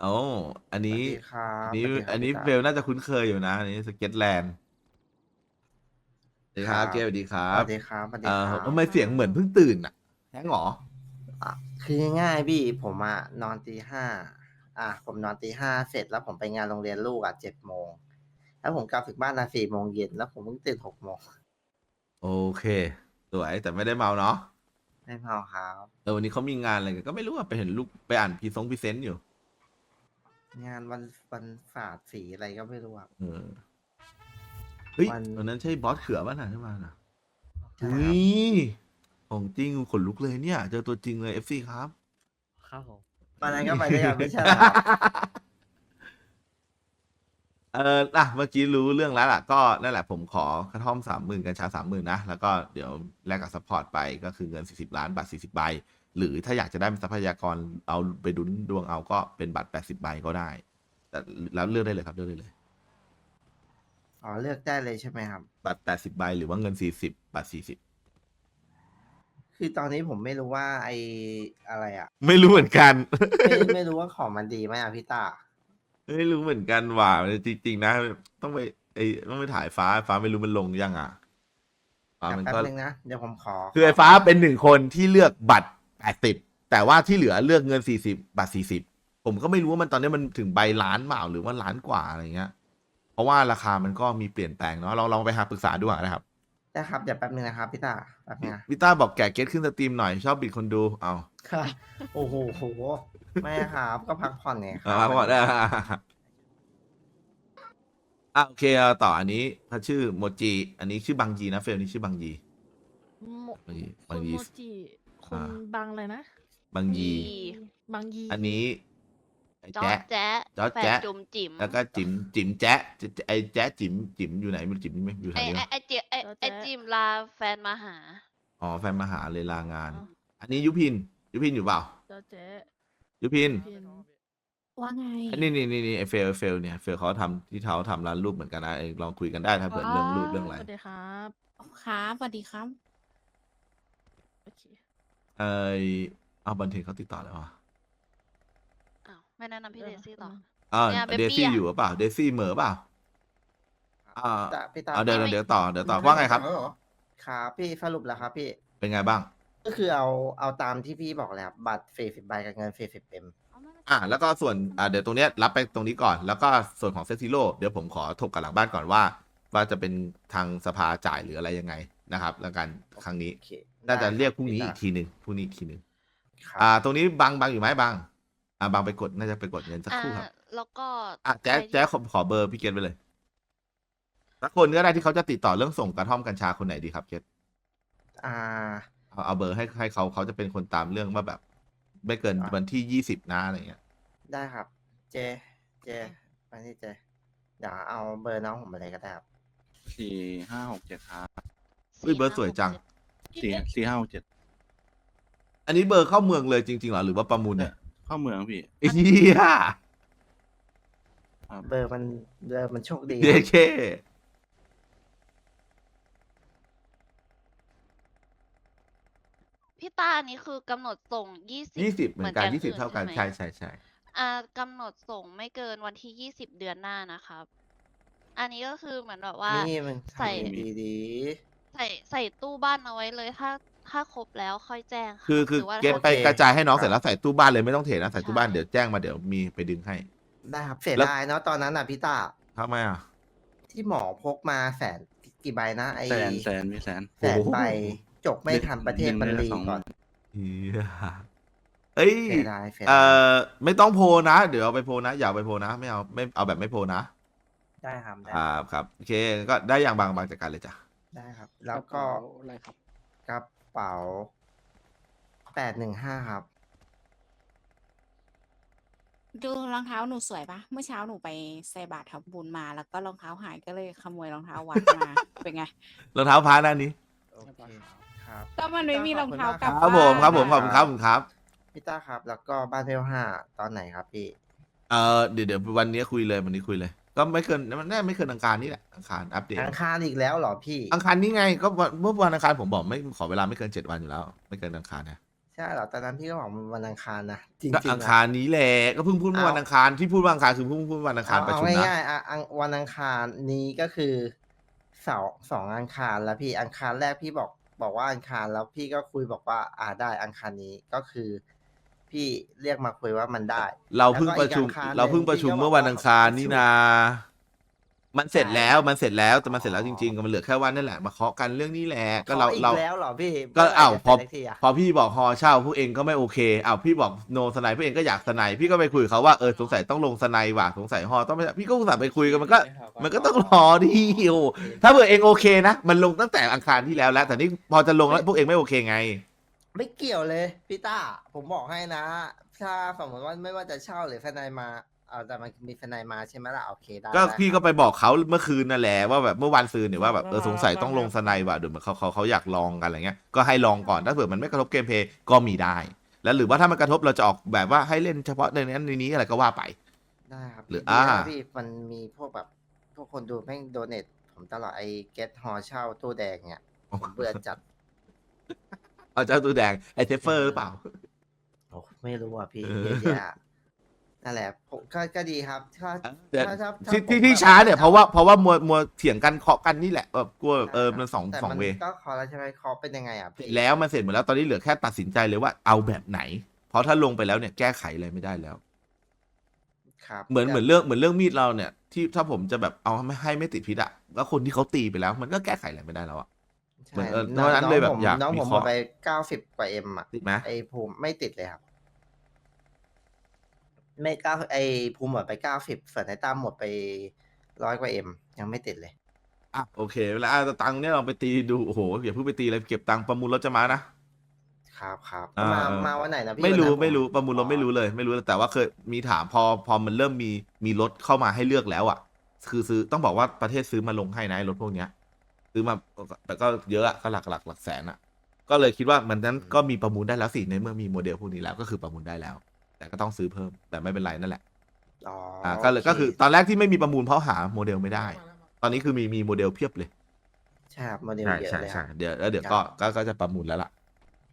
โอ้อันนี้ สวัสดีครับอันนี้ สวัสดีครับอันนี้พี่ตาเฟลน่าจะคุ้นเคยอยู่นะ อันนี้สเก็ตแลนด์สวัสดีครับ ครับ เกลสวัสดีครัสบวัสดีครับสวัสดีเอ่คอรับทำไมเสียงเหมือนเพิ่งตื่นอะแท้งเหรอ อะคือง่ายๆพี่ผมอะนอนตีห้าอะผมนอนตีห้าเสร็จแล้วผมไปงานโรงเรียนลูกอะเจ็ดโมงแล้วผมกลับถึงบ้านอะสี่โมงเย็นแล้วผมเพิ่งตื่นหกโมงโอเค สวยแต่ไม่ได้เมาเนาะไม่เมาครับแต่วันนี้เขามีงานอะไรกันก็ไม่รู้อะไปเห็นลูกไปอ่านพรีซงพรีเซนต์อยู่ งานวันวันฝาดสีอะไรก็ไม่รู้อะเออเฮ้ยวันวันนั้นใช่บอสเขือป่ะน่ะที่มาน่ะใช่อุ้ครับยของจริงขนลุกเลยเนี่ย เจอตัวจริงเลยเอฟซีครับ ครับผม วันนั้นก็ไปด้วยกันไม่ใช่เหรอครับเอออะเมื่อกี้รู้เรื่องแล้วล่ะ ก็นั่นแหละผมขอกระท่อมสามหมื่นกัญชาสามหมื่นนะ แล้วก็เดี๋ยวแลกกับซัพพอร์ตไปก็คือเงินสี่สิบล้านบัตรสี่สิบใบ หรือถ้าอยากจะได้เป็นทรัพยากรเอาไปดุนดวงเอาก็เป็นบัตรแปดสิบใบก็ได้ แต่แล้วเลือกได้เลยครับเลือกได้เลย อ๋อเลือกได้เลยใช่ไหมครับ บัตรแปดสิบใบหรือว่าเงินสี่สิบบัตรสี่สิบคือตอนนี้ผมไม่รู้ว่าไออะไรอะไม่รู้เหมือนกัน ไม่ไม่รู้ว่าของมันดีไหมอะพี่ตาไม่รู้เหมือนกันว่าจริงๆนะ ต้องไปไอ้ต้องไปถ่ายฟ้าฟ้าไม่รู้มันลงยังอะฟ้าเดี๋ยวมันแป๊บก็นึงนะเดี๋ยวผมขอ คือไอ้ฟ้าเป็นหนึ่งคนที่เลือกบัตร แปดสิบแต่ว่าที่เหลือเลือกเงินสี่สิบบัตรสี่สิบผมก็ไม่รู้ว่ามันตอนนี้มันถึงใบล้านเปล่าหรือว่าล้านกว่าอะไรเงี้ย เพราะว่าราคามันก็มีเปลี่ยนแปลงเนาะเราลองไปหาปรึกษาดูนะครับได้ครับเดี๋ยวแป๊บนึงนะครับพี่ตาแป๊บนึงนะวิต้าบอกแกะเก็ตขึ้นสตรีมหน่อยชอบบิดคนดูเอาค่ะ โอ้โหโหไม่ครับก็พักผ่อนไงครัเอาก่อนได้อะโอเคเอาต่ออันนี้เขาชื่อโมจิอันนี้ชื่อบังยีนะเฟลนี้ชื่อบังยี โมบังยีคุบังณยี โมจิ คุณอ่าบังเลยนะบังยี บางยีอันนี้ไอ้จอแจ๊ะดแจ๊ะจอดแฟนแจ๊ะจุ่มจิ๋มแล้วก็จิ๋มจิ๋มแจ๊ะจะจะไอ้แจ๊ะจิ๋มจิ๋มอยู่ไหนไม่รู้จิ๋มไม่อยู่แถไอวนี้ไอปะไอจิไอไอจิมลาแฟนมาหา อ๋อแฟนมาหาเลยลางาน อันนี้ยุพิน ยุพินอยู่เปล่า เจ้าเจ๊ยุพิน พินว่าไง อันนี้นี่นี่นี่ไอเฟลไอ้เฟลเนี่ยเฟลเขาทำที่เขาทำร้านรูปเหมือนกันนะไอ้ลองคุยกันได้ถ้าเกิดเรื่องรูปเรื่องอะไร สวัสดีครับ ครับสวัสดีครับ โอเค เออเอาบันเทิงเขาติดต่อแล้วอะอ้าวไม่แนะนำพี่เดซี่ต่อ อ่าเนี่ยเด Baby ซี่อะ อยู่หรือเปล่าเดซี่เหมอเปล่าอ่าพี่ตาพี่ตาเอาเดี๋ยวไม่เดี๋ยวต่อเดี๋ยวต่อว่าไงครับครับพี่สรุปแล้วครับพี่ เป็นไงบ้าง ก็คือเอาเอาตามที่พี่บอกเลยครับบัตรฟรีสิบใบกับเงินฟรีสิบเอ็ม อ่าแล้วก็ส่วนอ่าเดี๋ยวตรงเนี้ยรับไปตรงนี้ก่อน แล้วก็ส่วนของเซซิโร่เดี๋ยวผมขอถกกับหลังบ้านก่อนว่า ว่าจะเป็นทางสภาจ่ายหรืออะไรยังไงนะครับ แล้วกันครั้งนี้ โอเค น่าจะได้เรียกพรุ่งนี้พี่อีตากทีหนึ่งพรุ่งนี้อีกทีหนึ่งครับอ่า ตรงนี้บังบังอยู่ไหมบังอ่าบังไปกดน่าจะไปกดเงินสักอ่าครู่ครับแล้วก็อะแจ๊คใครที่แจ๊คขอขอเบอร์พี่เกตไปเลยสักคนก็ได้ที่เขาจะติดต่อเรื่องส่งกระท่อมกัญชาคนไหนดีครับเกตอ่า เอาเอาเบอร์ให้ให้เขาเขาจะเป็นคนตามเรื่องว่าแบบ ไม่เกินอะวันที่ยี่สิบนะอะไรเงี้ย ได้ครับ เจ เจมาที่เจเดี๋ยวเอาเบอร์น้องผมมาเลยก็ได้ครับสี่ห้าหกเจ็ดครับอุ้ยเบอร์สวยจัง สี่สี่ห้าหกเจ็ดอันนี้เบอร์เข้าเมืองเลยจริงๆเหรอหรือว่าประมูลเนี่ยเข้าเมืองพี่เฮียเบอร์มันเบอร์มันโชคดี เดเคพี่ตาอันนี้คือกำหนดส่งยี่สิบยี่สิบเหมือนกันแก๊งยี่สิบอื่เท่ากันไหมใช่ใช่ใช่อ่ากำหนดส่งไม่เกินวันที่ยี่สิบเดือนหน้านะครับ อันนี้ก็คือเหมือนแบบว่านี่มันใส่ทำดีดี ใส่ใส่ตู้บ้านเอาไว้เลยถ้าถ้าครบแล้วค่อยแจ้งะคือคือหรืว่าเกตถ้าไปโอเคกระจายให้น้องเสร็จแล้วใส่ตู้บ้านเลยไม่ต้องเทนะใส่ตู้บ้านใช่เดี๋ยวแจ้งมาเดี๋ยวมีไปดึงให้ ได้ครับเสียแล้ว ดายเนาะตอนนั้นอะพี่ตาทำไมอะ ที่หมอพกมาแสนกี่ใบนะไอแสนแสนมีแสน แสนใบจบไม่ทันประเทศมันรีก่อนเฮียเอ้ย เสียดายเสียเอ่ดายอไม่ต้องโพลนะ เดี๋ยวเอาไปโพลนะ อย่าเอาไปโพลนะ ไม่เอาไม่เอาแบบไม่โพลนะ ได้ครับได้ครับครับโอเคก็ได้อย่างบางบางจากการเลยจ้ะ ได้ครับ แล้วก็อะไรครับ กระเป๋าแปดหนึ่งห้าครับ ดูรองเท้าหนูสวยปะเมื่อเช้าหนูไปใส่บาตรทำบุญมา แล้วก็รองเท้าหายก็เลยขโมยรองเท้าวัดมา เป็นไง รองเท้าพาด้านนี้ โอเคครับ ก็มันไม่มีรองเท้ากลับครับผมครับผมขาอบคุณครับขอบคุณครับ พี่ต้าครับ แล้วก็บ้านเวลห้าตอนไหนครับพี่ เอ่อเดี๋ยวเดี๋ยววันนี้คุยเลยวันนี้คุยเลย ก็ไม่เกินมันแน่ไม่เกินอังคารนี่แหละอังคารอัปเดตอังคารอีกแล้วเหรอพี่อังคารนี่ไงก็วันเมื่อวันอังคารผมบอกไม่ขอเวลาไม่เกินเจ็ดวันอยู่แล้ว ไม่เกินอังคารนะเใช่เหรอตอนนั้นพี่ก็บอกมันวันอังคารนะจริงก็ๆอังคารนี้แหละก็เพิ่งพูดเมื่อวันเอาอังคารที่พูดว่าอังคารคือเพิ่งพูดวันอังคารเอาประเอาชุมนะ ง่ายๆอะอังวันอังคารนี้ก็คือเสาร์สองอังคารแล้วพี่อังคารแรกพี่บอกบอกว่าอังคารแล้วพี่ก็คุยบอกว่า อ่าได้อังคารนี้ก็คือ พี่เรียกมาคุยว่ามันได้ เราเพิ่งประชุม แล้วก็อีกอังคารเราเพิ่งประชุมหนึ่งเมื่อวันอังคารนี่นา มันเสร็จใช่แล้วมันเสร็จแล้วแต่มันเสร็จแล้วจริงๆก็มันเหลือแค่วันนั่นแหละมาเคาะกันเรื่องนี้แหละก็เราขออีกเรา แล้วเหรอพี่ก็มื่ไหร่อ้าวจะพอเสร็จสักทีะพอพี่บอกฮอเช่าพวกเองก็ไม่โอเคอ้าวพี่บอกโนสไนพวกเองก็อยากสไนพี่ก็ไปคุยกับเขาว่าเออสงสัยต้องลงสไนว่ะสงสัยฮอต้องไม่พี่ก็อุตส่าห์ไปคุยกันมันก็ มันก็ต้องรอดิโอถ้าเผื่อเองโอเคนะ มันลงตั้งแต่อังคารที่แล้วแล้ว แต่นี่พอจะลงแล้วพวกเองไม่โอเคไง ไม่เกี่ยวเลยพี่ต้าผมบอกให้นะ ถ้าสมมติว่าไม่ว่าจะเช่าหรือทนายมาเอาแต่มันมีทนายมาใช่ไหมล่ะโอเคได้ก็ได้พี่คก็รับไปบอกเขาเมื่อคืนนั่นแหละว่าแบบเมื่อวันซืนเนี่ยว่าแบบเออสงสัยต้องลงสไนว่ะเดี๋ยวเหมือนเขาเขาเขาอยากลองกันอะไรเงี้ยก็ให้ลองก่อนถ้าเผื่อมันไม่กระทบเกมเพลย์ก็มีได้ แล้วหรือว่าถ้ามันกระทบเราจะออกแบบว่าให้เล่นเฉพาะในนั้นในนี้อะไรก็ว่าไป ได้ครับหรือดีอ่านะพี่มันมีพวกแบบพวกคนดูแม่งโดเนทผมตลอดไอ้เก็ตฮอเช่าตู้แดงเนี่ยผมเบื่อจัด เอาเจ้าตัวแดงไอเทฟเฟอร์หรือเปล่า โอ้ไม่รู้อะพี่เออเยอะแยะนั่นแหละผมก็ก็ดีครับถ้าเดี๋ยว ถ้าถ้าถ้าที่ผมที่ที่แบบช้าเนี่ยว่เพราะว่าเพราะว่ามัวมัวเถียงกันเคาะกันนี่แหละแบบกลัวเออมันสองแต่สองเว ก็คอแล้วใช่ไหมคอเป็นยังไงอะพี่แล้วมันเสร็จหมดแล้วตอนนี้เหลือแค่ตัดสินใจเลยว่าเอาแบบไหน เพราะถ้าลงไปแล้วเนี่ยแก้ไขอะไรไม่ได้แล้ว ครับเหมือนแต่เหมือนเรื่องเหมือนเรื่องมีดเราเนี่ยที่ถ้าผมจะแบบเอาไม่ให้ไม่ติดพิษอะแล้วคนที่เขาตีไปแล้ว มันก็แก้ไขอะไรไม่ได้แล้วอะใช่ เหมือนเออน้องเพราะฉะนั้นเลยแบบผมอยากน้องผมวิหเคมราะดห์ไปเก้าสิบกว่าเอ็มอะ ติดไหมไอภูมิไม่ติดเลยครับ ไม่เก้าไอภูมิหมดไปเก้าสิบส่วนไอตั้มหมดไปร้อยกว่าเอ็มยังไม่ติดเลย อะโอเคเวลาเอาตังค์เนี่ยเราไปตีดูโอ้โหอย่าเพิ่งไปตีเลยเก็บตังค์ประมูลรถจะมานะ ครับครับอ่ามาเออมาวันไหนนะพี่ไม่รู้วันนั้นผไม่รู้ประมูลรถไม่รู้เลย ไม่รู้เลยแต่ว่าเคยมีถามพอพอมันเริ่มมีมีรถเข้ามาให้เลือกแล้วอะ คือซื้อต้องบอกว่าประเทศซื้อมาลงให้นะไอ้รถพวกเนี้ย ซื้อมาแต่ก็เยอะอะก็หลักหลักหลักแสนอะก็เลยคิดว่ามันนั้นก็มีประมูลได้แล้วสิในเมื่อมีโมเดลพวกนี้แล้วก็คือประมูลได้แล้ว แต่ก็ต้องซื้อเพิ่มแต่ไม่เป็นไรนั่นแหละอ๋ออ่าก็เลยโก็คือตอนแรกที่ไม่มีประมูลเพราะหาโมเดลไม่ได้ ตอนนี้คือมีมีโมเดลเพียบเลยใช่ครับโมเดลใช่เยอะใช่เลยคใช่รับเดี๋ยวแล้วเดี๋ยวก็ก็ก็จะประมูลแล้วล่ะ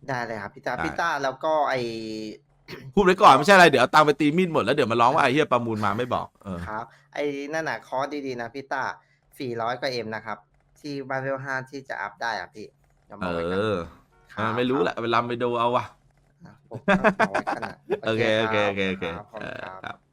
ได้เลยครับพี่ตาได้พี่ตาแล้วก็ไอพูดไว้ก่อนไม่ใช่อะไรเดี๋ยวเอาตังค์ไปตีมีดหมดแล้วเดี๋ยวมาร้องว่าไอ้เหี้ยประมูลมาไม่บอกเออครับไอนั่นน่ะคอร์สดีๆนะพี่ตาสี่ร้อยกว่าเอ็มนะครับ ที่บ้านเวลห้าที่จะอัพได้อะพี่ดี๋ยวบเออกไว้ก่นอคบอ่าไม่รู้แหละเวลาไปดูเอาวะครับผมก็บอกไว้กันนะโอเคโอเคโอเคโอเคครับขอบเอคุณอครับ ครับ